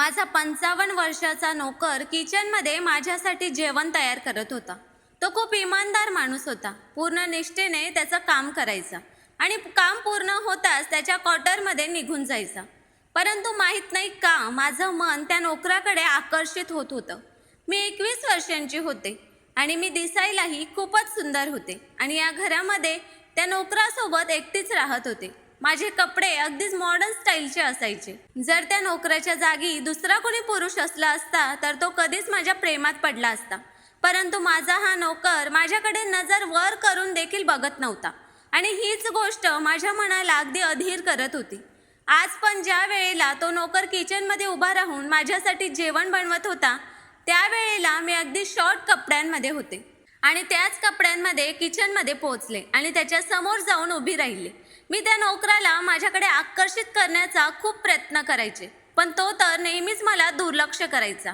माझा पंचावन्न वर्षाचा नोकर किचनमध्ये माझ्यासाठी जेवण तयार करत होता. तो खूप इमानदार माणूस होता. पूर्ण निष्ठेने त्याचं काम करायचा आणि काम पूर्ण होताच त्याच्या क्वार्टरमध्ये निघून जायचा. परंतु माहीत नाही का माझं मन त्या नोकराकडे आकर्षित होत होतं. मी एकवीस वर्षांची होते आणि मी दिसायलाही खूपच सुंदर होते आणि या घरामध्ये त्या नोकरासोबत एकटीच राहत होते. माझे कपडे अगदीच मॉडर्न स्टाईलचे असायचे. जर त्या नोकराच्या जागी दुसरा कोणी पुरुष असला असता तर तो कधीच माझ्या प्रेमात पडला असता. परंतु माझा हा नोकर माझ्याकडे नजर वर करून देखील बघत नव्हता. आणि हीच गोष्ट माझ्या मनाला अगदी अधीर करत होती. आज पण ज्या वेळेला तो नोकर किचनमध्ये उभा राहून माझ्यासाठी जेवण बनवत होता त्यावेळेला मी अगदी शॉर्ट कपड्यांमध्ये होते. आणि त्याच कपड्यांमध्ये किचनमध्ये पोहोचले आणि त्याच्यासमोर जाऊन उभी राहिले. मी त्या नोकराला माझ्याकडे आकर्षित करण्याचा खूप प्रयत्न करायचे पण तो तर नेहमीच मला दुर्लक्ष करायचा.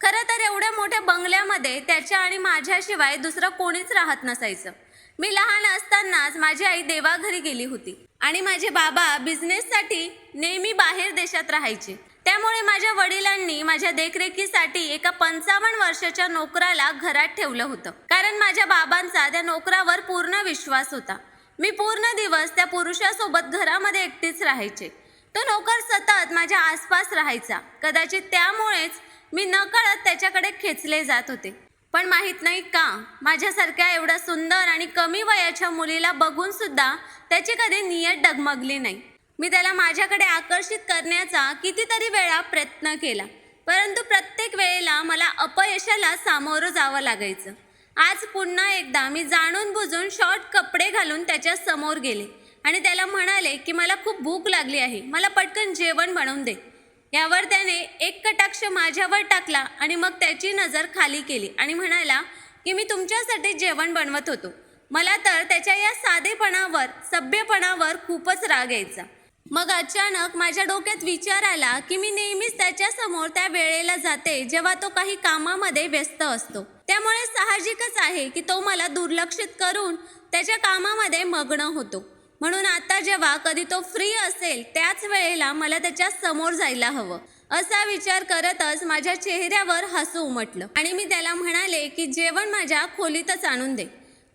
खरं तर एवढ्या मोठ्या बंगल्यामध्ये त्याच्या आणि माझ्याशिवाय दुसरं कोणीच राहत नसायचं. मी लहान असतानाच माझी आई देवाघरी गेली होती आणि माझे बाबा बिझनेससाठी नेहमी बाहेर देशात राहायचे. त्यामुळे माझ्या वडिलांनी माझ्या देखरेखीसाठी एका पंचावन्न वर्षाच्या नोकराला घरात ठेवलं होतं. कारण माझ्या बाबांचा त्या नोकरावर पूर्ण विश्वास होता. मी पूर्ण दिवस त्या पुरुषासोबत घरामध्ये एकटीच राहायचे. तो नोकर सतत माझ्या आसपास राहायचा. कदाचित त्यामुळेच मी नकळत त्याच्याकडे खेचले जात होते. पण माहीत नाही का माझ्यासारख्या एवढ्या सुंदर आणि कमी वयाच्या मुलीला बघून सुद्धा त्याची कधी नियत डगमगली नाही. मी त्याला माझ्याकडे आकर्षित करण्याचा कितीतरी वेळा प्रयत्न केला. परंतु प्रत्येक वेळेला मला अपयशाला सामोरं जावं लागायचं. आज पुन्हा एकदा मी जाणून बुजून शॉर्ट कपडे घालून त्याच्यासमोर गेले. आणि त्याला म्हणाले की मला खूप भूक लागली आहे. मला पटकन जेवण बनवून दे. यावर त्याने एक कटाक्ष माझ्यावर टाकला आणि मग त्याची नजर खाली केली आणि म्हणाला की मी तुमच्यासाठी जेवण बनवत होतो. मला तर त्याच्या या साधेपणावर सभ्यपणावर खूपच राग यायचा. मग अचानक माझ्या डोक्यात विचार आला की मी नेहमीच त्याच्यासमोर त्या वेळेला जाते जेव्हा तो काही कामामध्ये व्यस्त असतो. त्यामुळे साहजिकच आहे की तो मला दुर्लक्षित करून त्याच्या कामामध्ये मग्न होतो. म्हणून आता जेव्हा कधी तो फ्री असेल त्याच वेळेला मला त्याच्यासमोर जायला हवं. असा विचार करतच माझ्या चेहऱ्यावर हसू उमटलं आणि मी त्याला म्हणाले की जेवण माझ्या खोलीतच आणून दे.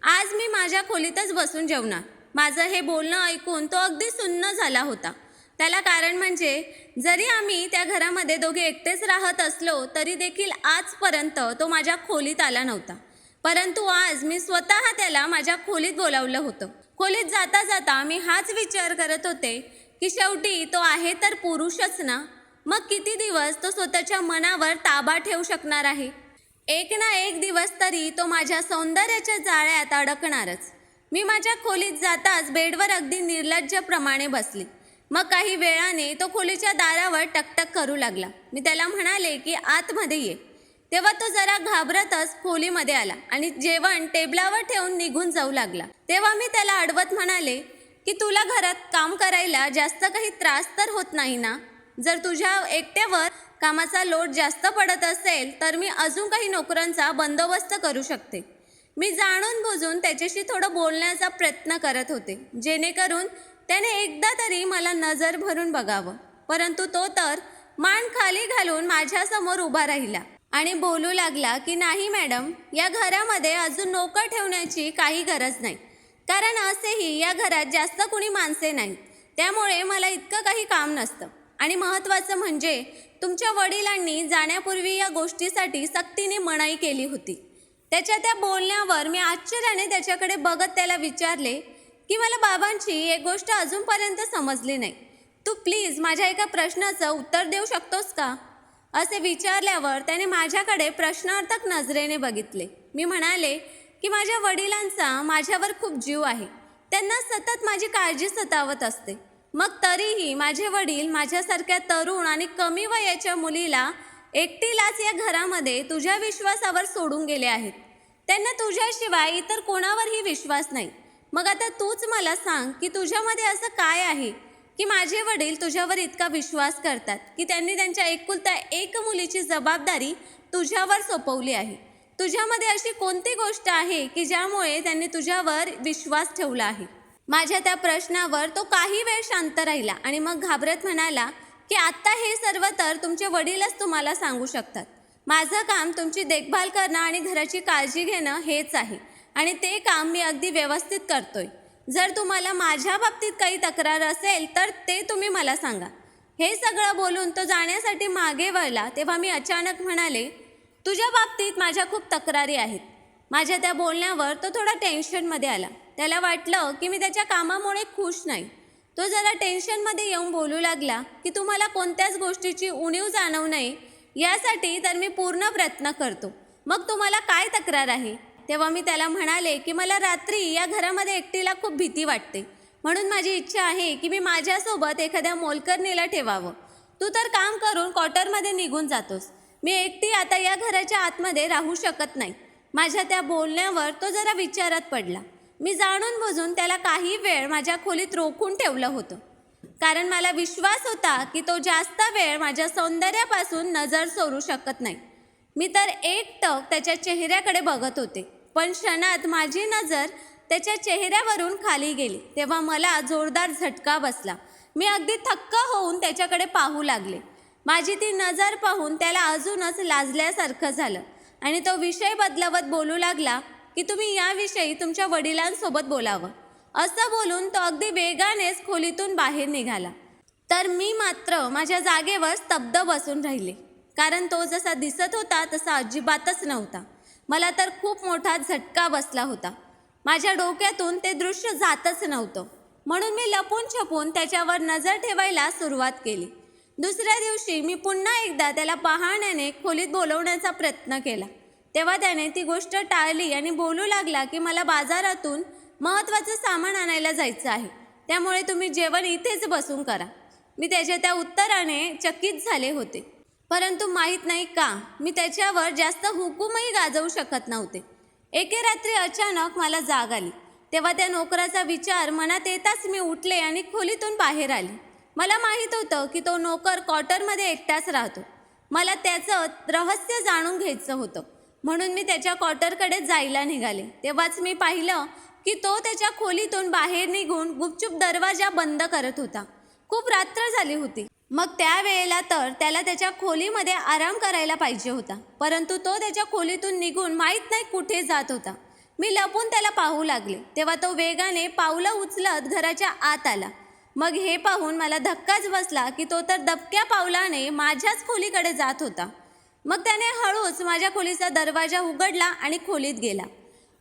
आज मी माझ्या खोलीतच बसून जेवणार. माझं हे बोलणं ऐकून तो अगदी सुन्न झाला होता. त्याला कारण म्हणजे जरी आम्ही त्या घरामध्ये दोघे एकटेच राहत असलो तरी देखील आजपर्यंत तो माझ्या खोलीत आला नव्हता. परंतु आज मी स्वतः त्याला माझ्या खोलीत बोलावलं होतं. खोलीत जाता जाता मी हाच विचार करत होते की शेवटी तो आहे तर पुरुषच ना? मग किती दिवस तो स्वतःच्या मनावर ताबा ठेवू शकणार आहे? एक ना एक दिवस तरी तो माझ्या सौंदर्याच्या जाळ्यात अडकणारच. मी माझ्या खोलीत जाताच बेडवर अगदी निर्लज्जप्रमाणे बसली. मग काही वेळाने तो खोलीच्या दारावर टकटक करू लागला. मी त्याला म्हणाले की आतमध्ये ये. तेव्हा तो जरा घाबरतच खोलीमध्ये आला आणि जेवण टेबलावर ठेवून निघून जाऊ लागला. तेव्हा मी त्याला अडवत म्हणाले की तुला घरात काम करायला जास्त काही त्रास तर होत नाही ना? जर तुझ्या एकट्यावर कामाचा लोड जास्त पडत असेल तर मी अजून काही नोकरांचा बंदोबस्त करू शकते. मी जाणून बुजून त्याच्याशी थोडं बोलण्याचा प्रयत्न करत होते. जेणेकरून त्याने एकदा तरी मला नजर भरून बघावं. परंतु तो तर मान खाली घालून माझ्यासमोर उभा राहिला आणि बोलू लागला की नाही मॅडम या घरामध्ये अजून नोकर ठेवण्याची काही गरज नाही. कारण असेही या घरात जास्त कुणी माणसे नाहीत. त्यामुळे मला इतकं काही काम नसतं. आणि महत्त्वाचं म्हणजे तुमच्या वडिलांनी जाण्यापूर्वी या गोष्टीसाठी सक्तीने मनाई केली होती. त्याच्या त्या बोलण्यावर मी आश्चर्याने त्याच्याकडे बघत त्याला विचारले की मला बाबांची एक गोष्ट अजूनपर्यंत समजली नाही. तू प्लीज माझ्या एका प्रश्नाचं उत्तर देऊ शकतोस का? असे विचारल्यावर त्याने माझ्याकडे प्रश्नार्थक नजरेने बघितले. मी म्हणाले की माझ्या वडिलांचा माझ्यावर खूप जीव आहे. त्यांना सतत माझी काळजी सतावत असते. मग तरीही माझे वडील माझ्यासारख्या तरुण आणि कमी वयाच्या मुलीला एकटीलाच या घरामध्ये तुझ्या विश्वासावर सोडून गेले आहेत. त्यांना तुझ्याशिवाय इतर कोणावरही विश्वास नाही. मग आता तूच मला सांग की तुझ्यामध्ये असं काय आहे? की माझे वडील तुझ्यावर इतका विश्वास करतात की त्यांनी त्यांच्या एकुलता एक मुलीची जबाबदारी तुझ्यावर सोपवली आहे. तुझ्यामध्ये अशी कोणती गोष्ट आहे की ज्यामुळे त्यांनी तुझ्यावर विश्वास ठेवला आहे? माझ्या त्या प्रश्नावर तो काही वेळ शांत राहिला आणि मग घाबरत म्हणाला की आत्ता हे सर्व तर तुमचे वडीलच तुम्हाला सांगू शकतात. माझं काम तुमची देखभाल करणं आणि घराची काळजी घेणं हेच आहे. आणि ते काम मी अगदी व्यवस्थित करतोय. जर तुम्हाला माझ्या बाबतीत काही तक्रार असेल तर ते तुम्ही मला सांगा. हे सगळं बोलून तो जाण्यासाठी मागे वळला तेव्हा मी अचानक म्हणाले तुझ्या बाबतीत माझ्या खूप तक्रारी आहेत. माझ्या त्या बोलण्यावर तो थोडा टेन्शनमध्ये आला. त्याला वाटलं की मी त्याच्या कामामुळे खुश नाही. तो जरा टेन्शनमध्ये येऊन बोलू लागला की तुम्हाला कोणत्याच गोष्टीची उणीव जाणवू नये यासाठी तर मी पूर्ण प्रयत्न करतो. मग तुम्हाला काय तक्रार आहे? तेव्हा मी त्याला म्हणाले की मला रात्री या घरामध्ये एकटीला खूप भीती वाटते. म्हणून माझी इच्छा आहे की मी माझ्यासोबत एखाद्या मोलकरणीला ठेवावं. तू तर काम करून क्वार्टरमध्ये निघून जातोस. मी एकटी आता या घराच्या आतमध्ये राहू शकत नाही. माझ्या त्या बोलण्यावर तो जरा विचारात पडला. मी जाणून बुजून त्याला काही वेळ माझ्या खोलीत रोखून ठेवलं होतं. कारण मला विश्वास होता की तो जास्त वेळ माझ्या सौंदर्यापासून नजर सोडू शकत नाही. मी तर एकटक त्याच्या चेहऱ्याकडे बघत होते पण क्षणात माझी नजर त्याच्या चेहऱ्यावरून खाली गेली तेव्हा मला जोरदार झटका बसला. मी अगदी थक्क होऊन त्याच्याकडे पाहू लागले. माझी ती नजर पाहून त्याला अजूनच लाजल्यासारखं झालं आणि तो विषय बदलवत बोलू लागला की तुम्ही याविषयी तुमच्या वडिलांसोबत बोलावं. असं बोलून तो अगदी वेगानेच खोलीतून बाहेर निघाला. तर मी मात्र माझ्या जागेवर स्तब्ध बसून राहिले. कारण तो जसा दिसत होता तसा अजिबातच नव्हता. मला तर खूप मोठा झटका बसला होता. माझ्या डोक्यातून ते दृश्य जातच नव्हतं. म्हणून मी लपून छपून त्याच्यावर नजर ठेवायला सुरुवात केली. दुसऱ्या दिवशी मी पुन्हा एकदा त्याला पाहण्याने खोलीत बोलवण्याचा प्रयत्न केला. तेव्हा त्याने ती गोष्ट टाळली आणि बोलू लागला की मला बाजारातून महत्त्वाचं सामान आणायला जायचं आहे. त्यामुळे तुम्ही जेवण इथेच बसून करा. मी त्याच्या त्या उत्तराने चकित झाले होते. परंतु माहीत नाही का मी त्याच्यावर जास्त हुकूमही गाजवू शकत नव्हते. एके रात्री अचानक मला जाग आली. तेव्हा त्या नोकराचा विचार मनात येताच मी उठले आणि खोलीतून बाहेर आले. मला माहीत होतं की तो नोकर क्वार्टरमध्ये एकटाच राहतो. मला त्याचं रहस्य जाणून घ्यायचं होतं. म्हणून मी त्याच्या क्वार्टरकडे जायला निघाले. तेव्हाच मी पाहिलं की तो त्याच्या खोलीतून बाहेर निघून गुपचूप दरवाजा बंद करत होता. खूप रात्र झाली होती. मग त्यावेळेला तर त्याला त्याच्या खोलीमध्ये आराम करायला पाहिजे होता. परंतु तो त्याच्या खोलीतून निघून माहीत नाही कुठे जात होता. मी लपून त्याला पाहू लागले. तेव्हा तो वेगाने पावलं उचलत घराच्या आत आला. मग हे पाहून मला धक्काच बसला की तो तर दबक्या पावलाने माझ्याच खोलीकडे जात होता. मग त्याने हळूच माझ्या खोलीचा दरवाजा उघडला आणि खोलीत गेला.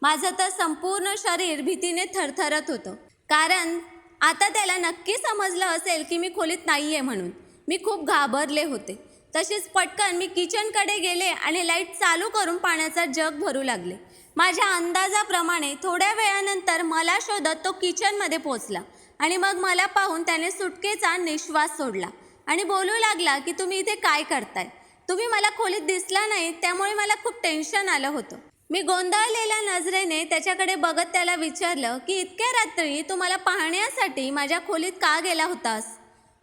माझं तर संपूर्ण शरीर भीतीने थरथरत होतं. कारण आता त्याला नक्की समजलं असेल की मी खोलीत नाही आहे म्हणून. मी खूप घाबरले होते. तसेच पटकन मी किचनकडे गेले आणि लाइट चालू करून पाण्याचा जग भरू लागले. माझ्या अंदाजाप्रमाणे थोड्या वेळानंतर मला शोधत तो किचनमध्ये पोचला आणि मग मला पाहून त्याने सुटकेचा निश्वास सोडला आणि बोलू लागला की तुम्ही इथे काय करताय? तुम्ही मला खोलीत दिसला नाही त्यामुळे मला खूप टेन्शन आलं होतं. मी गोंधळलेल्या नजरेने त्याच्याकडे बघत त्याला विचारलं की इतक्या रात्री तू मला पाहण्यासाठी माझ्या खोलीत का गेला होतास?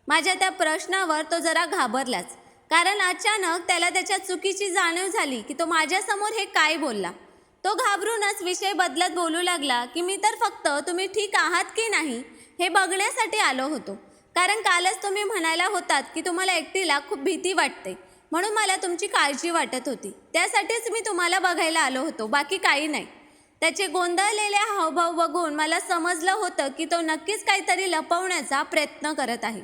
माझ्या त्या प्रश्नावर तो जरा घाबरलाच कारण अचानक त्याला त्याच्या चुकीची जाणीव झाली की तो माझ्यासमोर हे काय बोलला. तो घाबरूनच विषय बदलत बोलू लागला की मी तर फक्त तुम्ही ठीक आहात की नाही? हे बघण्यासाठी आलो होतो. कारण कालच तुम्ही म्हणायला होतात की तुम्हाला एकटीला खूप भीती वाटते. म्हणून मला तुमची काळजी वाटत होती. त्यासाठीच मी तुम्हाला बघायला आलो होतो. बाकी काही नाही. त्याचे गोंधळलेले हावभाव बघून मला समजलं होतं की तो नक्कीच काहीतरी लपवण्याचा प्रयत्न करत आहे.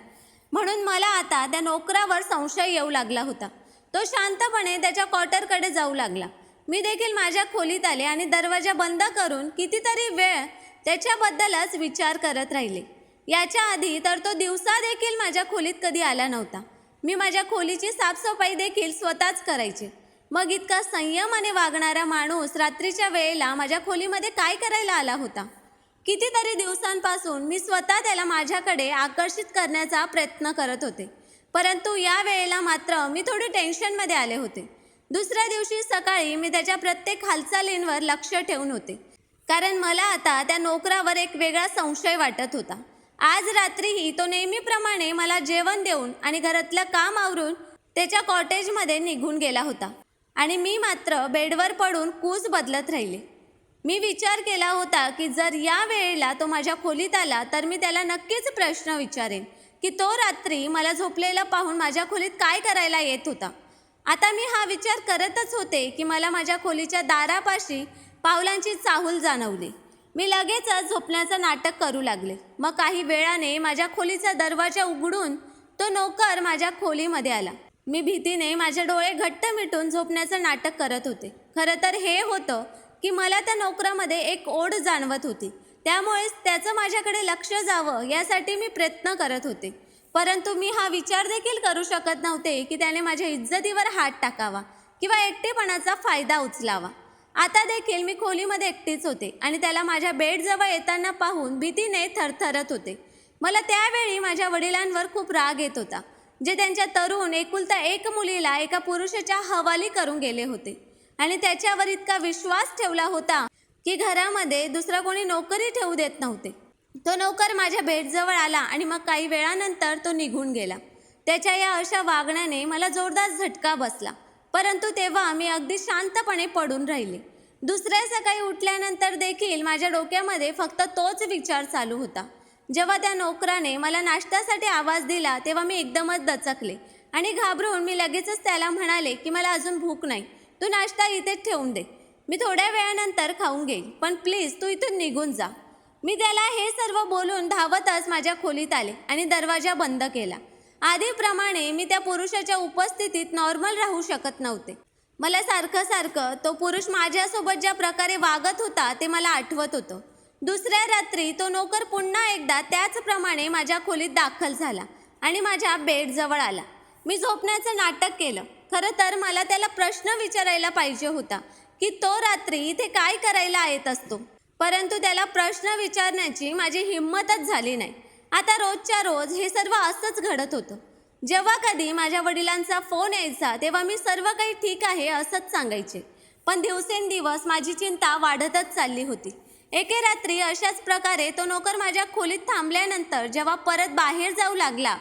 म्हणून मला आता त्या नोकरावर संशय येऊ लागला होता. तो शांतपणे त्याच्या क्वार्टरकडे जाऊ लागला. मी देखील माझ्या खोलीत आले आणि दरवाजा बंद करून कितीतरी वेळ त्याच्याबद्दलच विचार करत राहिले. याच्या आधी तर तो दिवसा देखील माझ्या खोलीत कधी आला नव्हता. मी माझ्या खोलीची साफसफाई देखील स्वतःच करायचे. मग इतका संयमाने वागणारा माणूस रात्रीच्या वेळेला माझ्या खोलीमध्ये काय करायला आला होता? कितीतरी दिवसांपासून मी स्वतः त्याला माझ्याकडे आकर्षित करण्याचा प्रयत्न करत होते. परंतु या वेळेला मात्र मी थोडी टेन्शनमध्ये आले होते. दुसऱ्या दिवशी सकाळी मी त्याच्या प्रत्येक हालचालींवर लक्ष ठेवून होते. कारण मला आता त्या नोकरावर एक वेगळा संशय वाटत होता. आज रात्रीही तो नेहमीप्रमाणे मला जेवण देऊन आणि घरातलं काम आवरून त्याच्या कॉटेजमध्ये निघून गेला होता. आणि मी मात्र बेडवर पडून कूस बदलत राहिले. मी विचार केला होता की जर या वेळेला तो माझ्या खोलीत आला तर मी त्याला नक्कीच प्रश्न विचारेन की तो रात्री मला झोपलेला पाहून माझ्या खोलीत काय करायला येत होता. आता मी हा विचार करतच होते की मला माझ्या खोलीच्या दारापाशी पावलांची चाहूल जाणवली. मी लगेचच झोपण्याचं नाटक करू लागले. मग काही वेळाने माझ्या खोलीचा दरवाजा उघडून तो नोकर माझ्या खोलीमध्ये आला. मी भीतीने माझे डोळे घट्ट मिटून झोपण्याचं नाटक करत होते. खरं तर हे होतं की मला त्या नोकरामध्ये एक ओढ जाणवत होती. त्यामुळेच त्याचं माझ्याकडे लक्ष जावं यासाठी मी प्रयत्न करत होते. परंतु मी हा विचार देखील करू शकत नव्हते की त्याने माझ्या इज्जतीवर हात टाकावा किंवा एकटेपणाचा फायदा उचलावा. आता देखील मी खोलीमध्ये एकटीच होते आणि त्याला माझ्या बेडजवळ येताना पाहून भीतीने थरथरत होते. मला त्यावेळी माझ्या वडिलांवर खूप राग येत होता जे त्यांच्या तरुण एकुलता एक मुलीला एका पुरुषाच्या हवाली करून गेले होते. आणि त्याच्यावर इतका विश्वास ठेवला होता की घरामध्ये दुसरा कोणी नोकरी ठेवू देत नव्हते. तो नोकर माझ्या बेडजवळ आला आणि मग काही वेळानंतर तो निघून गेला. त्याच्या या अशा वागण्याने मला जोरदार झटका बसला परंतु तेव्हा मी अगदी शांतपणे पडून राहिले. दुसऱ्या सकाळी उठल्यानंतर देखील माझ्या डोक्यामध्ये फक्त तोच विचार चालू होता. जेव्हा त्या नोकराने मला नाश्त्यासाठी आवाज दिला तेव्हा मी एकदमच दचकले आणि घाबरून मी लगेचच त्याला म्हणाले की मला अजून भूक नाही तू नाश्ता इथेच ठेवून दे. मी थोड्या वेळानंतर खाऊन घेईल पण प्लीज तू इथून निघून जा. मी त्याला हे सर्व बोलून धावतच माझ्या खोलीत आले आणि दरवाजा बंद केला. आधीप्रमाणे मी त्या पुरुषाच्या उपस्थितीत नॉर्मल राहू शकत नव्हते. मला सारखं सारखं तो पुरुष माझ्यासोबत ज्या प्रकारे वागत होता ते मला आठवत होतं. दुसऱ्या रात्री तो नोकर पुन्हा एकदा त्याचप्रमाणे माझ्या खोलीत दाखल झाला आणि माझ्या बेडजवळ आला. मी झोपण्याचं नाटक केलं. खरं तर मला त्याला प्रश्न विचारायला पाहिजे होता की तो रात्री इथे काय करायला येत असतो? परंतु त्याला प्रश्न विचारण्याची माझी हिंमतच झाली नाही. आता रोजच्या रोज हे सर्व असंच घडत होतं. जेव्हा कधी माझ्या वडिलांचा फोन यायचा तेव्हा मी सर्व काही ठीक आहे असंच सांगायचे. पण दिवसेंदिवस माझी चिंता वाढतच चालली होती. एके रात्री अशाच प्रकारे तो नोकर माझ्या खोलीत थांबल्यानंतर जेव्हा परत बाहेर जाऊ लागला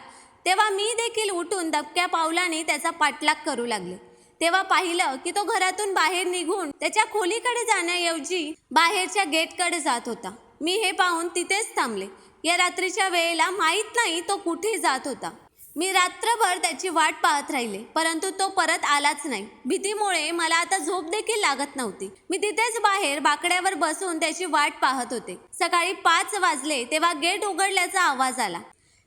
तेव्हा मी देखील उठून दबक्या पावलाने त्याचा पाठलाग करू लागले. तेव्हा पाहिलं की तो घरातून बाहेर निघून त्याच्या खोलीकडे जाण्याऐवजी बाहेरच्या गेटकडे जात होता. मी हे पाहून तिथेच थांबले. या रात्रीच्या वेळेला माहीत नाही तो कुठे जात होता. मी रात्रभर त्याची वाट पाहत राहिले परंतु तो परत आलाच नाही. भीतीमुळे मला आता झोप देखील लागत नव्हती. मी तिथेच बाहेर बाकड्यावर बसून त्याची वाट पाहत होते. सकाळी पाच वाजले तेव्हा गेट उघडल्याचा आवाज आला.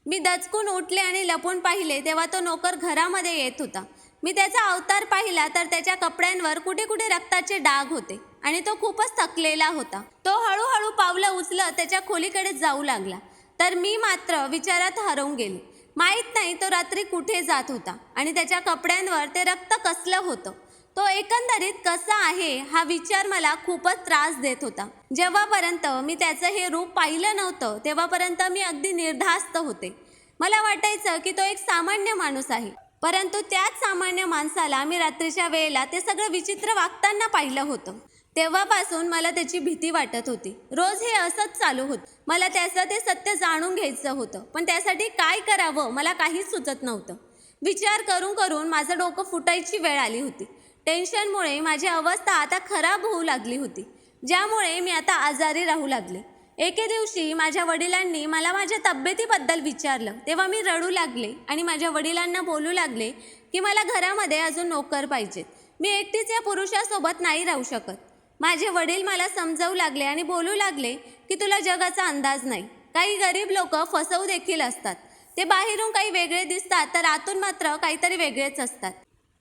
मी दचकून उठले आणि लपून पाहिले तेव्हा तो नोकर घरामध्ये येत होता. मी त्याचा अवतार पाहिला तर त्याच्या कपड्यांवर कुठे कुठे रक्ताचे डाग होते आणि तो खूपच थकलेला होता. तो हळूहळू पावलं उचलत त्याच्या खोलीकडे जाऊ लागला. तर मी मात्र विचारात हरवून गेले. माहीत नाही तो रात्री कुठे जात होता आणि त्याच्या कपड्यांवर ते रक्त कसलं होतं. तो एकंदरीत कसा आहे हा विचार मला खूपच त्रास देत होता. जेव्हापर्यंत मी त्याचं हे रूप पाहिलं नव्हतं तेव्हापर्यंत मी अगदी निर्धास्त होते. मला वाटायचं की तो एक सामान्य माणूस आहे. परंतु त्याच सामान्य माणसाला मी रात्रीच्या वेळेला ते सगळं विचित्र वागताना पाहिलं होतं. तेव्हापासून मला त्याची भीती वाटत होती. रोज हे असंच चालू होत. मला त्याचं ते सत्य जाणून घ्यायचं होतं. पण त्यासाठी काय करावं मला काहीच सुचत नव्हतं. विचार करून करून माझं डोकं फुटायची वेळ आली होती. टेन्शनमुळे माझी अवस्था आता खराब होऊ लागली होती. ज्यामुळे मी आता आजारी राहू लागले. एके दिवशी माझ्या वडिलांनी मला माझ्या तब्येतीबद्दल विचारलं. तेव्हा मी रडू लागले आणि माझ्या वडिलांना बोलू लागले की मला घरामध्ये अजून नोकर पाहिजेत. मी एकटीच या पुरुषासोबत नाही राहू शकत. माझे वडील मला समजावू लागले आणि बोलू लागले की तुला जगाचा अंदाज नाही. काही गरीब लोक फसवू देखील असतात. ते बाहेरून काही वेगळे दिसतात तर आतून मात्र काहीतरी वेगळेच असतात.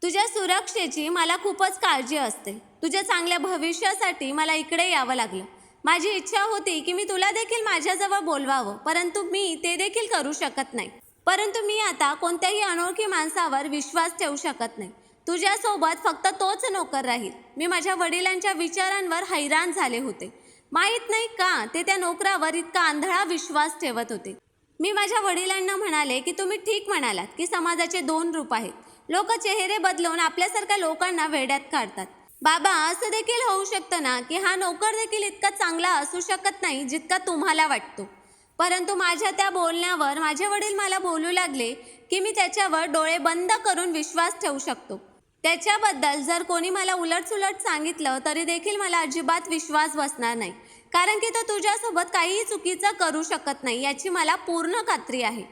तुझ्या सुरक्षेची मला खूपच काळजी असते. तुझ्या चांगल्या भविष्यासाठी मला इकडे यावं लागलं. माझी इच्छा होती की मी तुला देखील माझ्याजवळ बोलवावं परंतु मी ते देखील करू शकत नाही. परंतु मी आता कोणत्याही अनोळखी माणसावर विश्वास ठेवू शकत नाही. तुझ्यासोबत फक्त तोच नोकर राहील. मी माझ्या वडिलांच्या विचारांवर हैराण झाले होते. माहीत नाही का ते त्या नोकरावर इतका आंधळा विश्वास ठेवत होते. मी माझ्या वडिलांना म्हणाले की तुम्ही ठीक म्हणालात की समाजाचे दोन रूप आहेत. लोक चेहरे बदलून आपल्यासारख्या लोकांना वेड्यात काढतात. बाबा असं देखील होऊ शकतं ना की हा नोकर देखील इतका चांगला असू शकत नाही जितका तुम्हाला वाटतो. परंतु माझ्या त्या बोलण्यावर माझे वडील मला बोलू लागले की मी त्याच्यावर डोळे बंद करून विश्वास ठेवू शकतो. त्याच्याबद्दल जर कोणी मला उलटसुलट सांगितलं तरी देखील मला अजिबात विश्वास बसणार नाही. कारण की तो तुझ्यासोबत काहीही चुकीचं करू शकत नाही याची मला पूर्ण खात्री आहे.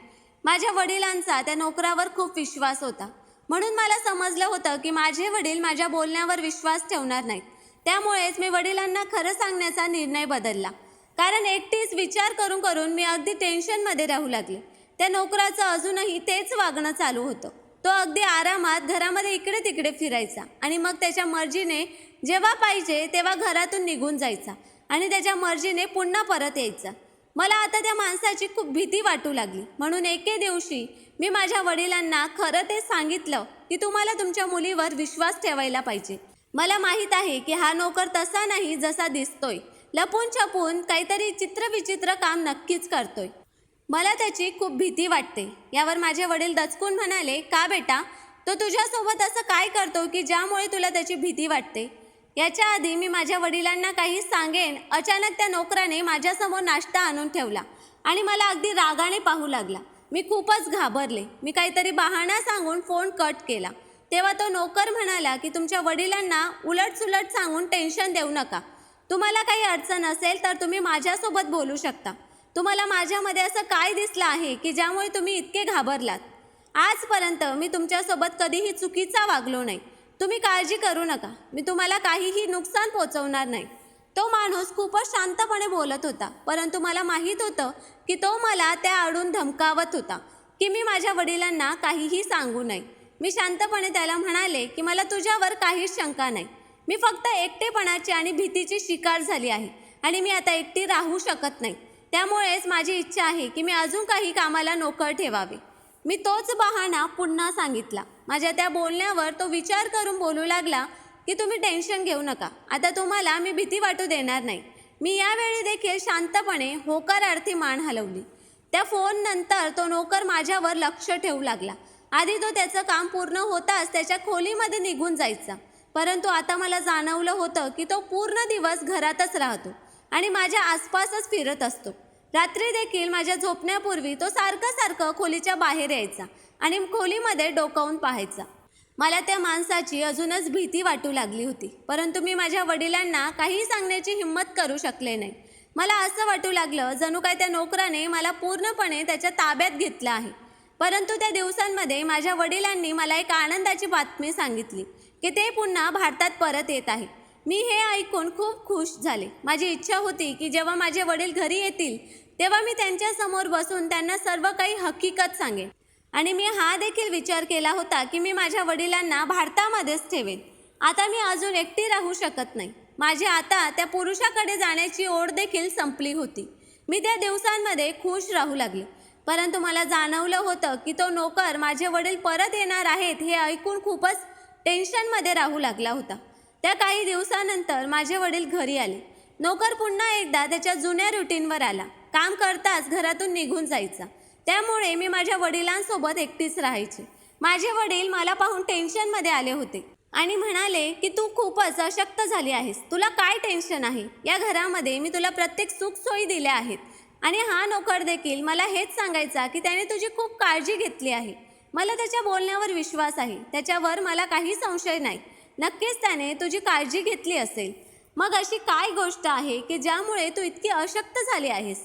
माझ्या वडिलांचा त्या नोकरावर खूप विश्वास होता. म्हणून मला समजलं होतं की माझे वडील माझ्या बोलण्यावर विश्वास ठेवणार नाहीत. त्यामुळेच मी वडिलांना खरं सांगण्याचा निर्णय बदलला. कारण एकटीच विचार करून करून मी अगदी टेन्शनमध्ये राहू लागले. त्या नोकराचं अजूनही तेच वागणं चालू होतं. तो अगदी आरामात घरामध्ये इकडे तिकडे फिरायचा आणि मग त्याच्या मर्जीने जेव्हा पाहिजे तेव्हा घरातून निघून जायचा आणि त्याच्या मर्जीने पुन्हा परत यायचा. मला आता त्या माणसाची खूप भीती वाटू लागली. म्हणून एके दिवशी मी माझ्या वडिलांना खरं ते सांगितलं की तुम्हाला तुमच्या मुलीवर विश्वास ठेवायला पाहिजे. मला माहीत आहे की हा नोकर तसा नाही जसा दिसतोय. लपून छपून काहीतरी चित्रविचित्र काम नक्कीच करतोय. मला त्याची खूप भीती वाटते. यावर माझे वडील दचकून म्हणाले का बेटा? तो तुझ्यासोबत असं काय करतो की ज्यामुळे तुला त्याची भीती वाटते? याच्या आधी मी माझ्या वडिलांना काही सांगेन अचानक त्या नोकराने माझ्यासमोर नाश्ता आणून ठेवला आणि मला अगदी रागाने पाहू लागला. मी खूपच घाबरले. मी काहीतरी बहाणा सांगून फोन कट केला. तेव्हा तो नोकर म्हणाला की तुमच्या वडिलांना उलटसुलट सांगून टेन्शन देऊ नका. तुम्हाला काही अडचण असेल तर तुम्ही माझ्यासोबत बोलू शकता. तुम्हाला माझ्यामध्ये असं काय दिसलं आहे की ज्यामुळे तुम्ही इतके घाबरलात? आजपर्यंत मी तुमच्यासोबत कधीही चुकीचा वागलो नाही. तुम्ही काळजी करू नका. मी तुम्हाला काहीही नुकसान पोचवणार नाही. तो माणूस खूपच शांतपणे बोलत होता परंतु मला माहीत होतं की तो मला त्या आडून धमकावत होता की मी माझ्या वडिलांना काहीही सांगू नये. मी शांतपणे त्याला म्हणाले की मला तुझ्यावर काहीच शंका नाही. मी फक्त एकटेपणाची आणि भीतीची शिकार झाली आहे आणि मी आता एकटी राहू शकत नाही. त्यामुळेच माझी इच्छा आहे की मी अजून काही कामाला नोकर ठेवावे. मी तोच बहाणा पुन्हा सांगितला. माझ्या त्या बोलण्यावर तो विचार करून बोलू लागला की तुम्ही टेन्शन घेऊ नका. आता तुम्हाला मी भीती वाटू देणार नाही. मी यावेळी देखील शांतपणे होकारार्थी मान हलवली. त्या फोननंतर तो नोकर माझ्यावर लक्ष ठेवू लागला. आधी तो त्याचं काम पूर्ण होताच त्याच्या खोलीमध्ये निघून जायचा. परंतु आता मला जाणवलं होतं की तो पूर्ण दिवस घरातच राहतो. आणि माझ्या आसपासच फिरत असतो. रात्री देखील माझ्या झोपण्यापूर्वी तो सारखं सारखं खोलीच्या बाहेर यायचा आणि खोलीमध्ये डोकावून पाहायचा. मला त्या माणसाची अजूनच भीती वाटू लागली होती परंतु मी माझ्या वडिलांना काही सांगण्याची हिंमत करू शकले नाही. मला असं वाटू लागलं जणू काय त्या नोकराने मला पूर्णपणे त्याच्या ताब्यात घेतलं आहे. परंतु त्या दिवसांमध्ये माझ्या वडिलांनी मला एक आनंदाची बातमी सांगितली की ते पुन्हा भारतात परत येत आहे. मी हे ऐकून खूप खुश झाले. माझी इच्छा होती की जेव्हा माझे वडील घरी येतील तेव्हा मी त्यांच्यासमोर बसून त्यांना सर्व काही हकीकत सांगेन. आणि मी हा देखील विचार केला होता की मी माझ्या वडिलांना भारतामध्येच ठेवेन. आता मी अजून एकटी राहू शकत नाही. माझी आता त्या पुरुषाकडे जाण्याची ओढ देखील संपली होती. मी त्या दिवसांमध्ये खुश राहू लागले. परंतु मला जाणवलं होतं की तो नोकर माझे वडील परत येणार आहेत हे ऐकून खूपच टेन्शनमध्ये राहू लागला होता. त्या काही दिवसानंतर माझे वडील घरी आले. नोकर पुन्हा एकदा त्याच्या जुन्या रुटीनवर आला. काम करताच घरातून निघून जायचा. त्यामुळे मी माझ्या वडिलांसोबत एकटीच राहायचे. माझे वडील मला पाहून टेन्शनमध्ये आले होते आणि म्हणाले की तू खूपच अशक्त झाली आहेस. तुला काय टेन्शन आहे? या घरामध्ये मी तुला प्रत्येक सुखसोयी दिल्या आहेत. आणि हा नोकर देखील मला हेच सांगायचा की त्याने तुझी खूप काळजी घेतली आहे. मला त्याच्या बोलण्यावर विश्वास आहे. त्याच्यावर मला काही संशय नाही. नक्कीच त्याने तुझी काळजी घेतली असेल. मग अशी काय गोष्ट आहे की ज्यामुळे तू इतकी अशक्त झाली आहेस?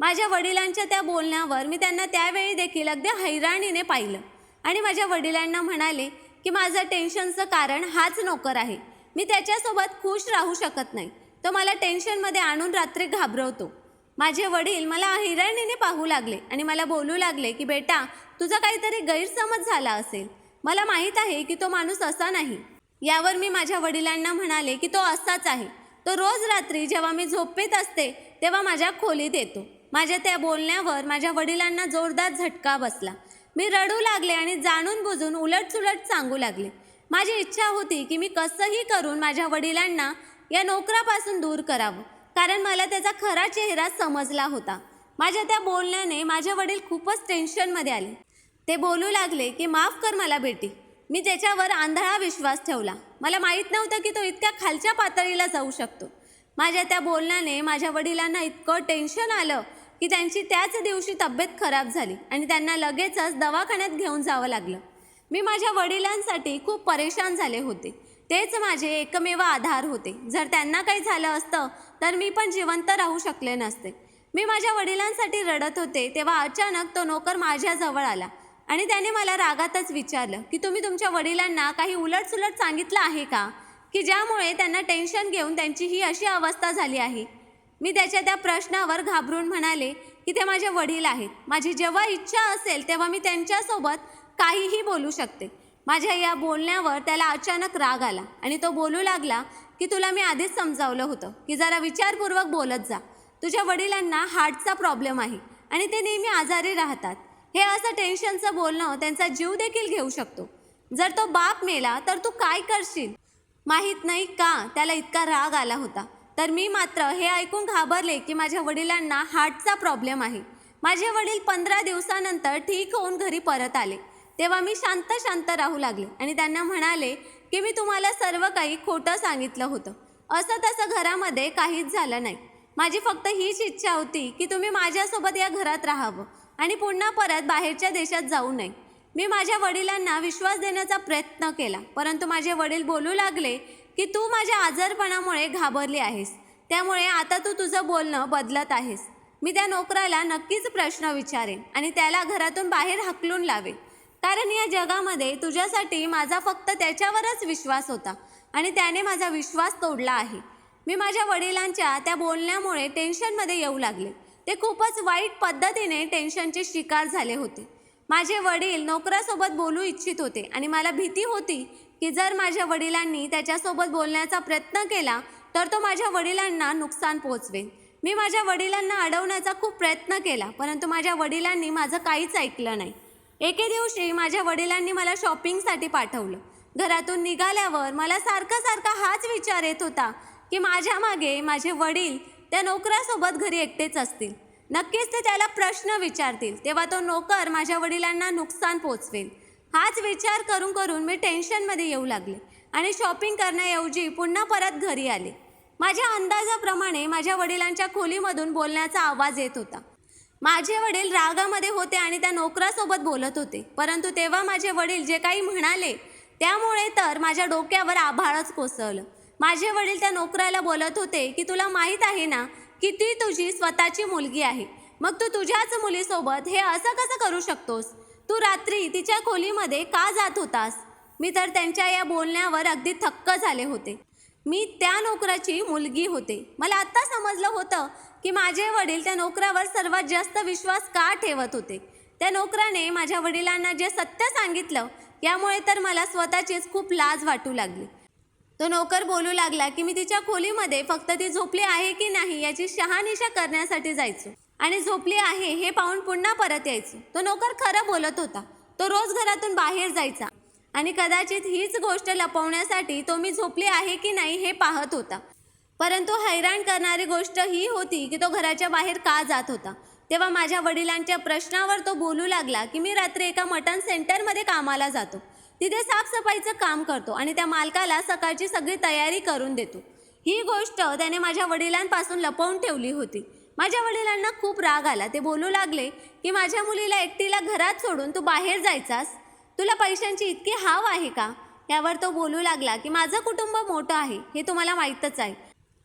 माझ्या वडिलांच्या त्या बोलण्यावर मी त्यांना त्यावेळी देखील अगदी हैराणीने पाहिलं. आणि माझ्या वडिलांना म्हणाले की माझं टेन्शनचं कारण हाच नोकर आहे. मी त्याच्यासोबत खुश राहू शकत नाही. तो मला टेन्शनमध्ये आणून रात्री घाबरवतो. माझे वडील मला हैराणीने पाहू लागले आणि मला बोलू लागले की बेटा तुझा काहीतरी गैरसमज झाला असेल. मला माहीत आहे की तो माणूस असा नाही. यावर मी माझ्या वडिलांना म्हणाले की तो असाच आहे. तो रोज रात्री जेव्हा मी झोपेत असते तेव्हा माझ्या खोलीत येतो. माझ्या त्या बोलण्यावर माझ्या वडिलांना जोरदार झटका बसला. मी रडू लागले आणि जाणून बुजून उलटसुलट सांगू लागले. माझी इच्छा होती की मी कसंही करून माझ्या वडिलांना या नोकरापासून दूर करावं कारण मला त्याचा खरा चेहरा समजला होता. माझ्या त्या बोलण्याने माझे वडील खूपच टेन्शनमध्ये आले. ते बोलू लागले की माफ कर मला बेटी मी त्याच्यावर आंधळा विश्वास ठेवला. मला माहीत नव्हतं की तो इतक्या खालच्या पातळीला जाऊ शकतो. माझ्या त्या बोलण्याने माझ्या वडिलांना इतकं टेन्शन आलं की त्यांची त्याच दिवशी तब्येत खराब झाली आणि त्यांना लगेचच दवाखान्यात घेऊन जावं लागलं. मी माझ्या वडिलांसाठी खूप परेशान झाले होते. तेच माझे एकमेव आधार होते. जर त्यांना काही झालं असतं तर मी पण जिवंत राहू शकले नसते. मी माझ्या वडिलांसाठी रडत होते तेव्हा अचानक तो नोकर माझ्याजवळ आला. आणि त्याने मला रागातच विचारलं की तुम्ही तुमच्या वडिलांना काही उलटसुलट सांगितलं आहे का? की ज्यामुळे त्यांना टेन्शन घेऊन त्यांची ही अशी अवस्था झाली आहे. मी त्याच्या त्या प्रश्नावर घाबरून म्हणाले की ते माझे वडील आहेत. माझी जेव्हा इच्छा असेल तेव्हा मी त्यांच्यासोबत काहीही बोलू शकते. माझ्या या बोलण्यावर त्याला अचानक राग आला आणि तो बोलू लागला की तुला मी आधीच समजावलं होतं की जरा विचारपूर्वक बोलत जा. तुझ्या वडिलांना हार्टचा प्रॉब्लेम आहे आणि ते नेहमी आजारी राहतात. हे असं टेन्शनचं बोलणं त्यांचा जीव देखील घेऊ शकतो. जर तो बाप मेला तर तू काय करशील? माहीत नाही का? त्याला इतका राग आला होता. तर मी मात्र हे ऐकून घाबरले की माझ्या वडिलांना हार्टचा प्रॉब्लेम आहे. माझे वडील पंधरा दिवसानंतर ठीक होऊन घरी परत आले. तेव्हा मी शांत शांत राहू लागले आणि त्यांना म्हणाले की मी तुम्हाला सर्व काही खोटं सांगितलं होतं. असं तसं घरामध्ये काहीच झालं नाही. माझी फक्त हीच इच्छा होती की तुम्ही माझ्यासोबत या घरात राहावं. आणि पुन्हा परत बाहेरच्या देशात जाऊ नये. मी माझ्या वडिलांना विश्वास देण्याचा प्रयत्न केला परंतु माझे वडील बोलू लागले की तू माझ्या आजारपणामुळे घाबरली आहेस. त्यामुळे आता तू तुझं बोलणं बदलत आहेस. मी त्या नोकराला नक्कीच प्रश्न विचारेन आणि त्याला घरातून बाहेर हाकलून लावेन कारण या जगामध्ये तुझ्यासाठी माझा फक्त त्याच्यावरच विश्वास होता आणि त्याने माझा विश्वास तोडला आहे. मी माझ्या वडिलांच्या त्या बोलण्यामुळे टेन्शनमध्ये येऊ लागले. ते खूपच वाईट पद्धतीने टेन्शनचे शिकार झाले होते. माझे वडील नोकरासोबत बोलू इच्छित होते आणि मला भीती होती की जर माझ्या वडिलांनी त्याच्यासोबत बोलण्याचा प्रयत्न केला तर तो माझ्या वडिलांना नुकसान पोहोचवेल मी माझ्या वडिलांना अडवण्याचा खूप प्रयत्न केला परंतु माझ्या वडिलांनी माझं काहीच ऐकलं नाही. एके दिवशी माझ्या वडिलांनी मला शॉपिंगसाठी पाठवलं. घरातून निघाल्यावर मला सारखा सारखा हाच विचार येत होता की माझ्या मागे माझे वडील त्या नोकरासोबत घरी एकटेच असतील. नक्कीच ते त्याला प्रश्न विचारतील तेव्हा तो नोकर माझ्या वडिलांना नुकसान पोचवेल. हाच विचार करून करून मी टेन्शनमध्ये येऊ लागले आणि शॉपिंग करण्याऐवजी पुन्हा परत घरी आले. माझ्या अंदाजाप्रमाणे माझ्या वडिलांच्या खोलीमधून बोलण्याचा आवाज येत होता. माझे वडील रागामध्ये होते आणि त्या नोकरासोबत बोलत होते परंतु तेव्हा माझे वडील जे काही म्हणाले त्यामुळे तर माझ्या डोक्यावर आभाळच कोसळलं. माझे वडील त्या नोकराला बोलत होते की तुला माहीत आहे ना की ती तुझी स्वतःची मुलगी आहे. मग तू तुझ्याच मुलीसोबत हे असं कसं करू शकतोस? तू रात्री तिच्या खोलीमध्ये का जात होतास? मी तर त्यांच्या या बोलण्यावर अगदी थक्क झाले होते. मी त्या नोकराची मुलगी होते. मला आत्ता समजलं होतं की माझे वडील त्या नोकरावर सर्वात जास्त विश्वास का ठेवत होते? त्या नोकराने माझ्या वडिलांना जे सत्य सांगितलं यामुळे तर मला स्वतःचीच खूप लाज वाटू लागली. तो नोकर बोलू लागला की मी तिच्या खोलीमध्ये फक्त ती झोपली आहे की नाही याची शहानिशा करण्यासाठी जायचो. आणि झोपली आहे हे पाहून पुन्हा परत यायचो. तो नोकर खरं बोलत होता. तो रोज घरातून बाहेर जायचा. आणि कदाचित हीच गोष्ट लपवण्यासाठी तो मी झोपली आहे की नाही हे पाहत होता. परंतु हैराण करणारी गोष्ट ही होती की तो घराच्या बाहेर का जात होता. तेव्हा माझ्या वडिलांच्या प्रश्नावर तो बोलू लागला की मी रात्री एका मटन सेंटरमध्ये कामाला जातो. तिथे साफसफाईचं काम करतो आणि त्या मालकाला सकाळची सगळी तयारी करून देतो. ही गोष्ट त्याने माझ्या वडिलांपासून लपवून ठेवली होती. माझ्या वडिलांना खूप राग आला. ते बोलू लागले की माझ्या मुलीला एकटीला घरात सोडून तू बाहेर जायचास? तुला पैशांची इतकी हाव आहे का? यावर तो बोलू लागला की माझं कुटुंब मोठं आहे. हे तुम्हाला माहीतच आहे.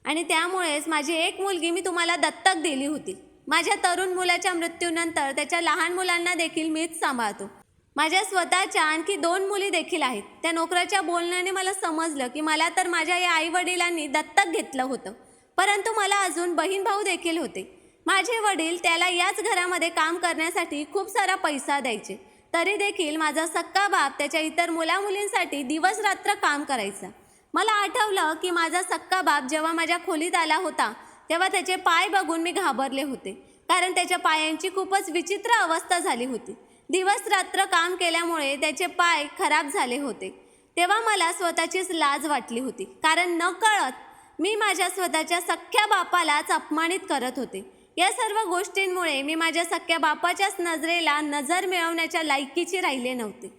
आणि त्यामुळेच माझी एक मुलगी मी तुम्हाला दत्तक दिली होती. माझ्या तरुण मुलाच्या मृत्यूनंतर त्याच्या लहान मुलांना देखील मीच सांभाळतो. माझ्या स्वतःच्या आणखी दोन मुली देखील आहेत. त्या नोकराच्या बोलण्याने मला समजलं की मला तर माझ्या या आईवडिलांनी दत्तक घेतलं होतं. परंतु मला अजून बहीण भाऊ देखील होते. माझे वडील त्याला याच घरामध्ये काम करण्यासाठी खूप सारा पैसा द्यायचे. तरी देखील माझा सक्का बाप त्याच्या इतर मुलामुलींसाठी दिवस रात्र काम करायचा. मला आठवलं की माझा सक्का बाप जेव्हा माझ्या खोलीत आला होता तेव्हा त्याचे पाय बघून मी घाबरले होते. कारण त्याच्या पायांची खूपच विचित्र अवस्था झाली होती. दिवस रात्र काम केल्यामुळे त्याचे पाय खराब झाले होते. तेव्हा मला स्वतःचीच लाज वाटली होती. कारण न कळत मी माझ्या स्वतःच्या सख्ख्या बापालाच अपमानित करत होते. या सर्व गोष्टींमुळे मी माझ्या सख्ख्या बापाच्याच नजरेला नजर मिळवण्याच्या लायकीची राहिले नव्हते.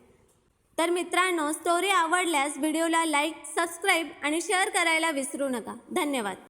तर मित्रांनो स्टोरी आवडल्यास व्हिडिओला लाईक सबस्क्राईब आणि शेअर करायला विसरू नका. धन्यवाद.